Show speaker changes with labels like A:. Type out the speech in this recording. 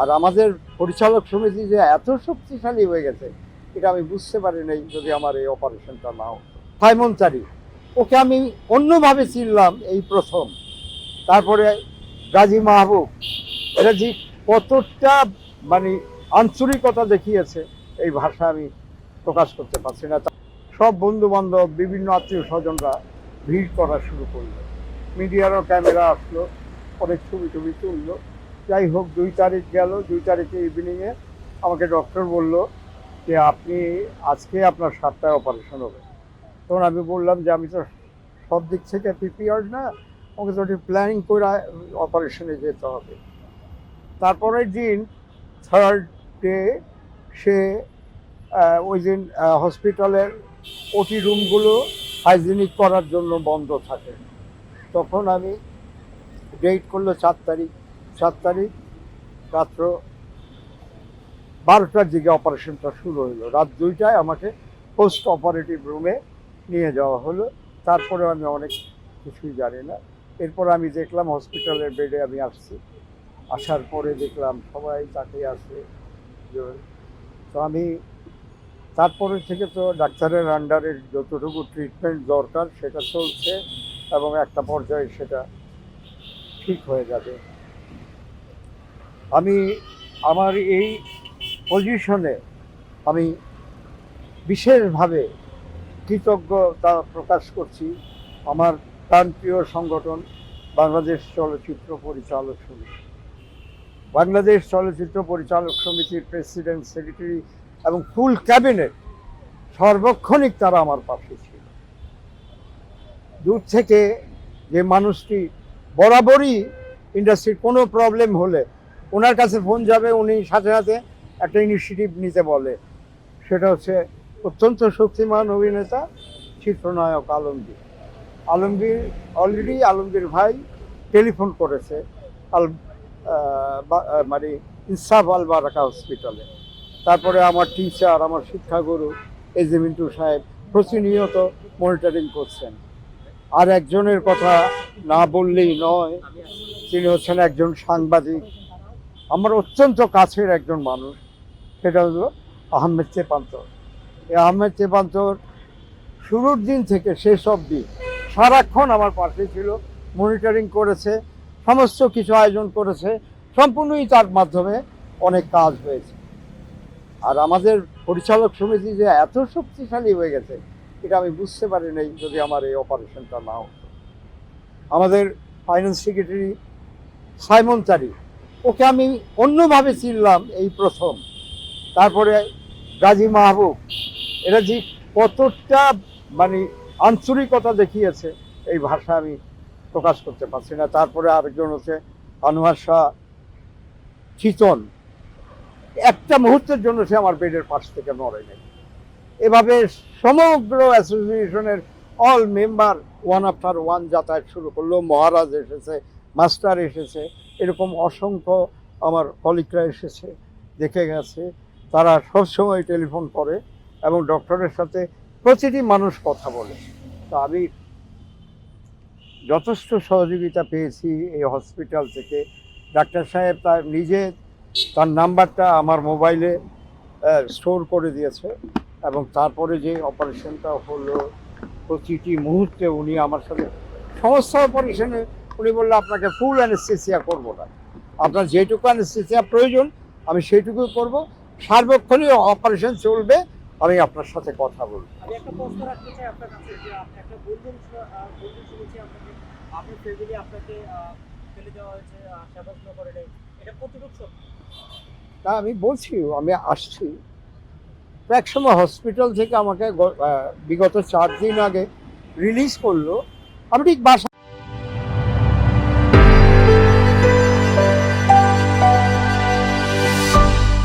A: আর আমাদের পরিচালক সমিতি যে এত শক্তিশালী হয়ে গেছে, এটা আমি বুঝতে পারি নাই যদি আমার এই অপারেশনটা না হতো। সাইমন চারি, ওকে আমি অন্যভাবে চিনলাম এই প্রথম। তারপরে গাজী মাহবুব, এটা যে কতটা মানে আঞ্চলিকতা দেখিয়েছে, এই ভাষা আমি প্রকাশ করতে পারছি না। সব বন্ধু বান্ধব বিভিন্ন আত্মীয় স্বজনরা ভিড় করা শুরু করল। মিডিয়ারও ক্যামেরা আসলো, অনেক ছবি টবি তুললো। যাই হোক, দুই তারিখ গেল, দুই তারিখে ইভিনিংয়ে আমাকে ডক্টর বলল যে, আপনি আজকে আপনার সাতটায় অপারেশন হবে। তখন আমি বললাম যে, আমি তো সব দিক থেকে প্রিপেয়ার্ড না, আমাকে তো প্ল্যানিং করে অপারেশনে যেতে হবে। তারপরের দিন থার্ড ডে সে ওই দিন হসপিটালের ওটি রুমগুলো হাইজিনিক করার জন্য বন্ধ থাকে। তখন আমি ডেট করল চার তারিখ। চার তারিখ, রাত্র বারোটার দিকে অপারেশনটা শুরু হলো রাত দুইটায় আমাকে পোস্ট অপারেটিভ রুমে নিয়ে যাওয়া হলো। তারপরে আমি অনেক কিছুই জানি না। এরপর আমি দেখলাম হসপিটালের বেডে আমি আসছি। আসার পরে দেখলাম সবাই তাকে আসে তো আমি তারপরে থেকে তো ডাক্তারের আন্ডারে যতটুকু ট্রিটমেন্ট দরকার সেটা চলছে এবং একটা পর্যায়ে সেটা ঠিক হয়ে যাবে। আমি আমার এই পজিশনে আমি বিশেষভাবে কৃতজ্ঞতা প্রকাশ করছি। আমার প্রান্তীয় সংগঠন বাংলাদেশ চলচ্চিত্র পরিচালক সমিতি। বাংলাদেশ চলচ্চিত্র পরিচালক সমিতির প্রেসিডেন্ট, সেক্রেটারি এবং ফুল ক্যাবিনেট সর্বক্ষণিক তারা আমার পাশে ছিল। দূর থেকে যে মানুষটি বরাবরই ইন্ডাস্ট্রির কোনো প্রবলেম হলে ওনার কাছে ফোন যাবে, উনি সাথে সাথে একটা ইনিশিয়েটিভ নিতে বলে। সেটা হচ্ছে অত্যন্ত শক্তিমান অভিনেতা চিত্রনায়ক আলমগীর। আলমগীর অলরেডি আলমগীর ভাই টেলিফোন করেছে আল মানে ইনসাফ আল বারাকা হসপিটালে তারপরে আমার টিচার আমার শিক্ষাগুরু এজে মিন্টু সাহেব প্রতিনিয়ত মনিটরিং করছেন। আর একজনের কথা না বললেই নয়, তিনি হচ্ছেন একজন সাংবাদিক আমার অত্যন্ত কাছের একজন মানুষ, সেটা হলো আহমেদ চেপান্তর। এই আহমেদ চেপান্তর শুরুর দিন থেকে শেষ অবধি সারাক্ষণ আমার পাশে ছিল মনিটরিং করেছে, সমস্ত কিছু আয়োজন করেছে, সম্পূর্ণই তার মাধ্যমে অনেক কাজ হয়েছে। আর আমাদের পরিচালক সমিতি যে এত শক্তিশালী হয়ে গেছে, এটা আমি বুঝতে পারি নাই যদি আমার এই অপারেশনটা না হতো। আমাদের ফাইন্যান্স সেক্রেটারি সাইমন চারি ওকে আমি অন্যভাবে চিনলাম এই প্রথম। তারপরে গাজী মাহবুব, এরা যে কতটা মানে আঞ্চলিকতা দেখিয়েছে, এই ভাষা আমি প্রকাশ করতে পারছি না। তারপরে আরেকজন হচ্ছে আনোয়ার শাহ চিতন একটা মুহূর্তের জন্য সে আমার বেডের পাশ থেকে নড়ে নেই এভাবে সমগ্র অ্যাসোসিয়েশনের all member, one after one যাতায়াত শুরু করল। মহারাজ এসেছে মাস্টার এসেছে, এরকম অসংখ্য আমার কলিগরা এসেছে, দেখে গেছে। তারা সবসময় টেলিফোন করে এবং ডক্টরের সাথে প্রতিটি মানুষ কথা বলে। তো আমি যথেষ্ট সহযোগিতা পেয়েছি এই হসপিটাল থেকে। ডাক্তার সাহেব তার নিজে তার নাম্বারটা আমার মোবাইলে স্টোর করে দিয়েছে এবং তারপরে যে অপারেশনটা হলো প্রতিটি মুহূর্তে উনি আমার সাথে সমস্ত অপারেশনে উনি বলল আপনাকে ফুল অ্যানেস্থেসিয়া করব না। আপনার যেটুকু অ্যানেস্থেসিয়া প্রয়োজন আমি সেইটুকুই করব। সার্বক্ষণিক অপারেশন চলবে আমি আপনার সাথে কথা বলব। তা আমি বলছি আমি আসছি। এক সময় হসপিটাল থেকে আমাকে বিগত চার দিন আগে রিলিজ করল। আমি ঠিক বাসা